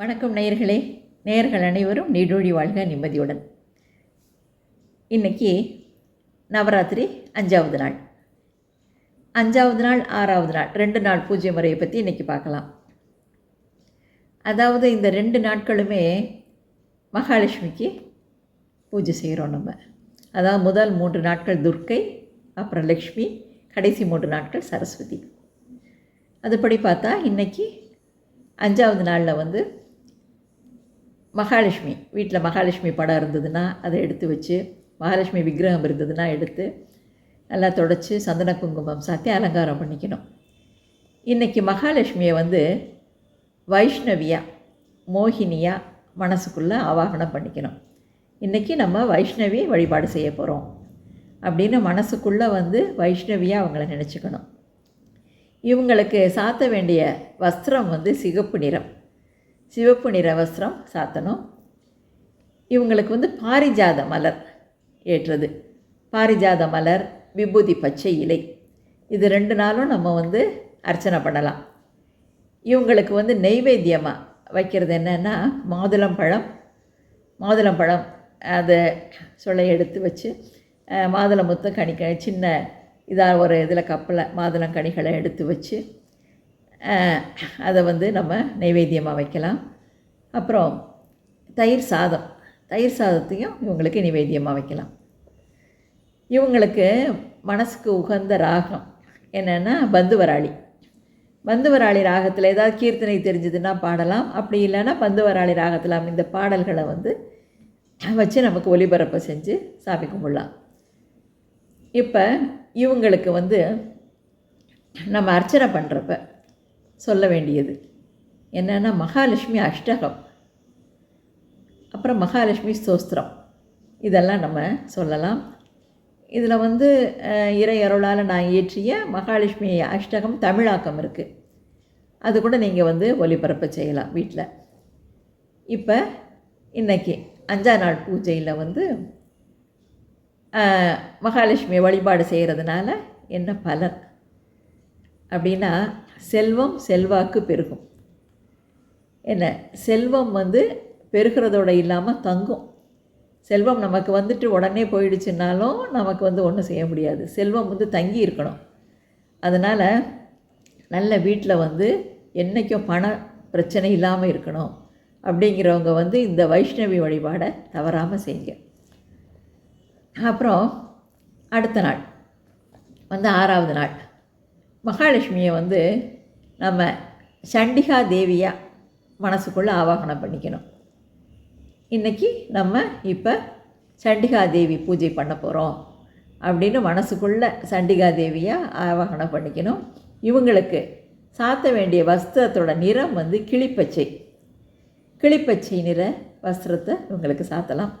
வணக்கம் நேயர்களே. நேயர்கள் அனைவரும் நீடோழி வாழ்க நிம்மதியுடன். இன்னைக்கு நவராத்திரி அஞ்சாவது நாள். அஞ்சாவது நாள் ஆறாவது நாள் ரெண்டு நாள் பூஜை முறையை பற்றி இன்றைக்கி பார்க்கலாம். அதாவது இந்த ரெண்டு நாட்களுமே மகாலட்சுமிக்கு பூஜை செய்கிறோம் நம்ம. அதாவது முதல் மூன்று நாட்கள் துர்க்கை அப்புறம் லக்ஷ்மி கடைசி மூன்று நாட்கள் சரஸ்வதி. அதுபடி பார்த்தா இன்றைக்கி அஞ்சாவது நாளில் வந்து மகாலட்சுமி வீட்டில் மகாலட்சுமி படம் இருந்ததுன்னா அதை எடுத்து வச்சு மகாலட்சுமி விக்கிரகம் இருந்ததுன்னா எடுத்து நல்லா தொடச்சி சந்தன குங்குமம் சாத்தி அலங்காரம் பண்ணிக்கணும். இன்றைக்கி மகாலட்சுமியை வந்து வைஷ்ணவியா மோகினியா மனசுக்குள்ளே ஆவாகனம் பண்ணிக்கணும். இன்றைக்கி நம்ம வைஷ்ணவி வழிபாடு செய்ய போகிறோம் அப்படின்னு மனசுக்குள்ளே வந்து வைஷ்ணவியாக அவங்கள நினச்சிக்கணும். இவங்களுக்கு சாத்த வேண்டிய வஸ்திரம் வந்து சிகப்பு நிறம். சிவப்பு நிற வஸ்திரம் சாத்தணும். இவங்களுக்கு வந்து பாரிஜாத மலர் ஏற்றது. பாரிஜாத மலர் விபூதி பச்சை இலை. இது ரெண்டு நாளும் நம்ம வந்து அர்ச்சனை பண்ணலாம். இவங்களுக்கு வந்து நெய்வேத்தியமாக வைக்கிறது என்னென்னா மாதுளம்பழம் மாதுளம்பழம் அதை சொல்ல எடுத்து வச்சு அஹ், கணிக்க சின்ன இதாக ஒரு இதில் கப்பில் மாதுளங்கனிகளை எடுத்து வச்சு அதை வந்து நம்ம நைவேத்தியமாக வைக்கலாம். அப்புறம் தயிர் சாதம். தயிர் சாதத்தையும் இவங்களுக்கு நிவேத்தியமாக வைக்கலாம். இவங்களுக்கு மனசுக்கு உகந்த ராகம் என்னென்னா பந்துவராளி. பந்துவராளி ராகத்தில் ஏதாவது கீர்த்தனை தெரிஞ்சதுன்னா பாடலாம். அப்படி இல்லைன்னா பந்துவராளி ராகத்தில் அமைந்த பாடல்களை வந்து வச்சு நமக்கு ஒலிபரப்பை செஞ்சு சாமி கும்பிடலாம். இப்போ இவங்களுக்கு வந்து நம்ம அர்ச்சனை பண்ணுறப்ப சொல்ல வேண்டியது. என்னென்னா மகாலட்சுமி அஷ்டகம். அப்புறம் மகாலட்சுமி ஸ்தோஸ்திரம். இதெல்லாம் நம்ம சொல்லலாம். இதில் வந்து இறை அருளால் நான் இயற்றிய மகாலட்சுமி அஷ்டகம் தமிழாக்கம் இருக்குது அது கூட நீங்கள் வந்து ஒலிபரப்பு செய்யலாம் வீட்டில் இப்போ இன்றைக்கி அஞ்சா நாள் பூஜையில் வந்து மகாலட்சுமி வழிபாடு செய்கிறதுனால என்ன பலன்? அப்படின்னா செல்வம் செல்வாக்கு பெருகும். என்ன? செல்வம் வந்து பெருகிறதோட இல்லாமல் தங்கும். செல்வம் நமக்கு வந்துட்டு உடனே போயிடுச்சுனாலும் நமக்கு வந்து ஒன்றும் செய்ய முடியாது. செல்வம் வந்து தங்கி இருக்கணும். அதனால் நல்ல வீட்டில் வந்து என்றைக்கும் பண பிரச்சனை இல்லாமல் இருக்கணும். அப்படிங்கிறவங்க வந்து இந்த வைஷ்ணவி வழிபாடை தவறாமல் செய்யுங்க. அப்புறம் அடுத்த நாள். வந்து ஆறாவது நாள். மகாலட்சுமியை வந்து நம்ம சண்டிகா தேவியாக மனசுக்குள்ளே ஆவாகனம் பண்ணிக்கணும். இன்றைக்கி நம்ம இப்போ சண்டிகா தேவி பூஜை பண்ண போகிறோம் அப்படின்னு மனசுக்குள்ளே சண்டிகா தேவியாக ஆவாகனம் பண்ணிக்கணும். இவங்களுக்கு சாத்த வேண்டிய வஸ்திரத்தோட நிறம் வந்து கிளிப்பச்சை. கிளிப்பச்சை நிற வஸ்திரத்தை இவங்களுக்கு சாத்தலாம்.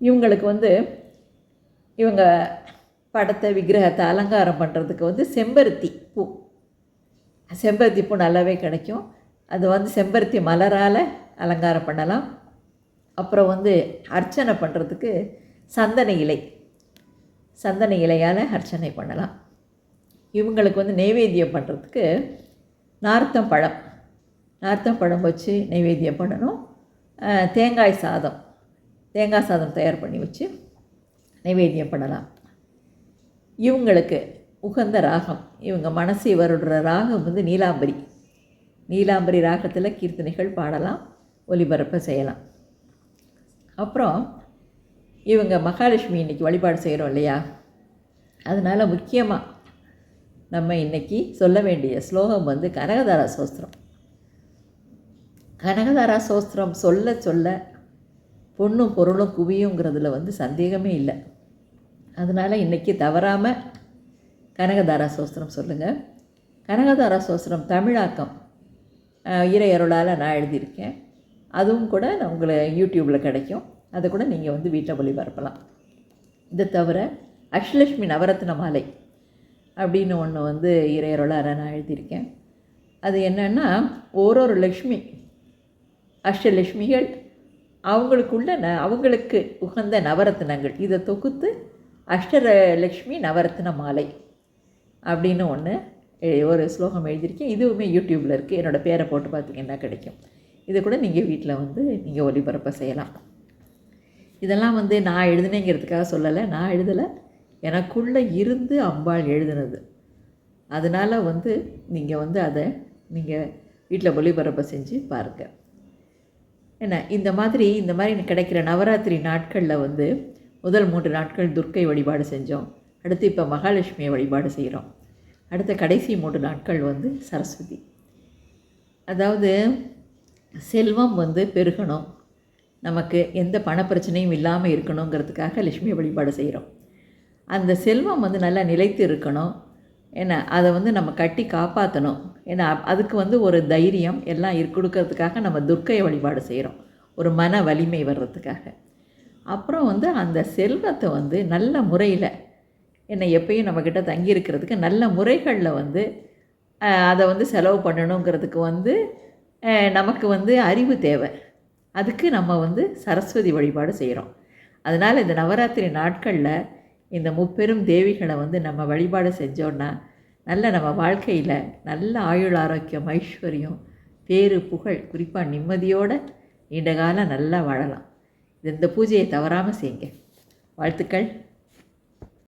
இவங்களுக்கு வந்து இவங்க படத்தை விக்கிரகத்தை அலங்காரம் பண்ணுறதுக்கு வந்து செம்பருத்தி பூ. செம்பருத்தி பூ நல்லாவே கிடைக்கும். அது வந்து செம்பருத்தி மலரால் அலங்காரம் பண்ணலாம். அப்புறம் வந்து அர்ச்சனை பண்ணுறதுக்கு சந்தன இலை. சந்தன இலையால் அர்ச்சனை பண்ணலாம். இவங்களுக்கு வந்து நெய்வேத்தியம் பண்ணுறதுக்கு நார்த்தம் பழம். நார்த்தம் பழம் வச்சு நெய்வேத்தியம் பண்ணணும். தேங்காய் சாதம். தேங்காய் சாதம் தயார் பண்ணி வச்சு நைவேத்தியம் பண்ணலாம். இவங்களுக்கு உகந்த ராகம். இவங்க மனசை வருடுற ராகம் வந்து நீலாம்பரி. நீலாம்பரி ராகத்தில் கீர்த்தனைகள் பாடலாம் ஒலிபரப்ப செய்யலாம். அப்புறம் இவங்க மகாலட்சுமி இன்றைக்கி வழிபாடு செய்கிறோம் இல்லையா? அதனால் முக்கியமாக நம்ம இன்றைக்கி சொல்ல வேண்டிய ஸ்லோகம் வந்து கனகதாரா சோஸ்திரம். கனகதாரா சோஸ்திரம் சொல்ல சொல்ல பொண்ணும் பொருளும் குவியுங்கிறதுல வந்து சந்தேகமே இல்லை. அதனால் இன்றைக்கி தவறாமல் கனகதாரா சோஸ்திரம் சொல்லுங்கள் கனகதாரா சோஸ்திரம் தமிழாக்கம் இறையருளால் நான் எழுதியிருக்கேன். அதுவும் கூட நான் உங்களை யூடியூப்பில் கிடைக்கும். அதை கூட நீங்கள் வந்து வீட்டில் ஒளிபரப்பலாம் இதை தவிர அஷ்லட்சுமி நவரத்ன மாலை அப்படின்னு ஒன்று வந்து இறையருளால் நான் எழுதியிருக்கேன். அது என்னென்னா ஒரு லக்ஷ்மி அஷ்டலட்சுமிகள் அவங்களுக்குள்ள ந அவங்களுக்கு உகந்த நவரத்னங்கள். இதை தொகுத்து அஷ்டலக்ஷ்மி நவரத்ன மாலை அப்படின்னு ஒன்று ஒரு ஸ்லோகம் எழுதியிருக்கேன். இதுவுமே யூடியூப்பில் இருக்குது என்னோடய பேரை போட்டு பார்த்தீங்கன்னா கிடைக்கும். இதை கூட நீங்கள் வீட்டில் வந்து நீங்கள் ஒளிபரப்ப செய்யலாம். இதெல்லாம் வந்து நான் எழுதுனேங்கிறதுக்காக சொல்லலை. நான் எழுதலை. எனக்குள்ளே இருந்து அம்பாள் எழுதுனது. அதனால் வந்து நீங்கள் வந்து அதை நீங்கள் வீட்டில் ஒளிபரப்ப செஞ்சு பாருங்கள் என்ன? இந்த மாதிரி இந்த மாதிரி கிடைக்கிற நவராத்திரி நாட்களில் வந்து முதல் மூன்று நாட்கள் துர்க்கை வழிபாடு செஞ்சோம். அடுத்து இப்போ மகாலட்சுமியை வழிபாடு செய்கிறோம் அடுத்த கடைசி மூன்று நாட்கள் வந்து சரஸ்வதி. அதாவது செல்வம் வந்து பெருகணும். நமக்கு எந்த பணப்பிரச்சனையும் இல்லாமல் இருக்கணுங்கிறதுக்காக லட்சுமியை வழிபாடு செய்கிறோம் அந்த செல்வம் வந்து நல்லா நிலைத்து இருக்கணும். ஏன்னா அதை வந்து நம்ம கட்டி காப்பாற்றணும் ஏன்னா அதுக்கு வந்து ஒரு தைரியம் எல்லாம் கொடுக்கறதுக்காக நம்ம துர்க்கையை வழிபாடு செய்கிறோம் ஒரு மன வலிமை வர்றதுக்காக. அப்புறம் வந்து அந்த செல்வத்தை வந்து நல்ல முறையில் என்னை எப்பயும் நம்மக்கிட்ட தங்கி இருக்கிறதுக்கு நல்ல முறைகளில் வந்து அதை வந்து செலவு பண்ணணுங்கிறதுக்கு வந்து நமக்கு வந்து அறிவு தேவை. அதுக்கு நம்ம வந்து சரஸ்வதி வழிபாடு செய்கிறோம் அதனால் இந்த நவராத்திரி நாட்களில் இந்த முப்பெரும் தேவிகளை வந்து நம்ம வழிபாடு செஞ்சோன்னா நல்ல நம்ம வாழ்க்கையில் நல்ல ஆயுள் ஆரோக்கியம் ஐஸ்வர்யம் பேரு புகழ் குறிப்பாக நிம்மதியோடு நீண்ட காலம் நல்லா வாழலாம். இந்த பூஜையை தவறாமல் செய்யுங்க. வாழ்த்துக்கள்.